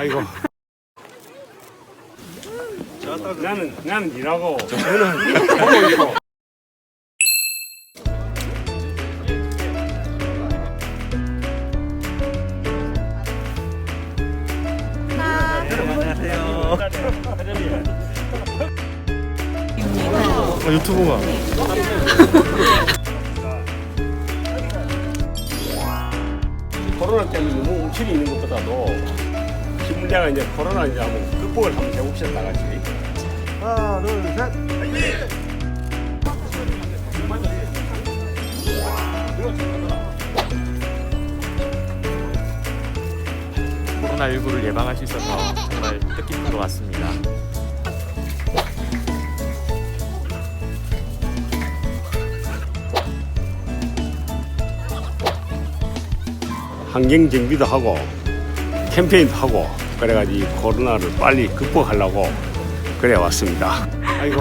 아이고. 나는 나는 일하고 저는 보고 있고. 아, 유튜브가 코로나 때문에 너무 움츠리 있는 것보다도 문제가 이제 코로나 이제 한번 극복을 한번 해봅시다 다 같이. 하나 둘 셋 코로나19를 예방할 수 있어서 정말 뜻깊은 것 같습니다. 환경 정비도 하고 캠페인도 하고 그래가지고 이 코로나를 빨리 극복하려고 그래 왔습니다. 아이고.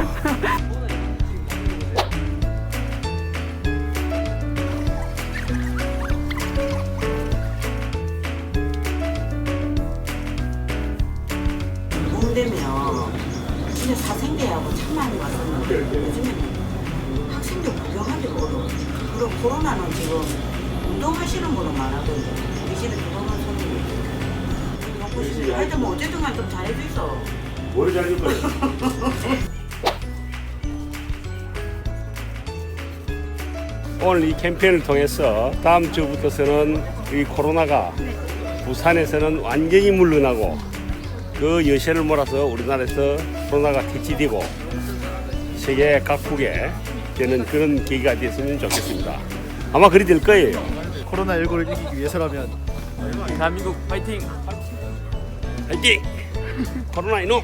그리고 코로나는 지금 운동하시는 분은 우리 집에 그거만 하여튼 뭐 어쨌든 간에 좀 잘해줘 있어 뭘 잘줄 거야? 오늘 이 캠페인을 통해서 다음 주부터서는 이 코로나가 부산에서는 완전히 물러나고 그 여세를 몰아서 우리나라에서 코로나가 퇴치되고 세계 각국에 되는 그런 계기가 됐으면 좋겠습니다. 아마 그리 될 거예요. 코로나19를 이기기 위해서라면 대한민국 파이팅! 화이팅! 코로나 이놈!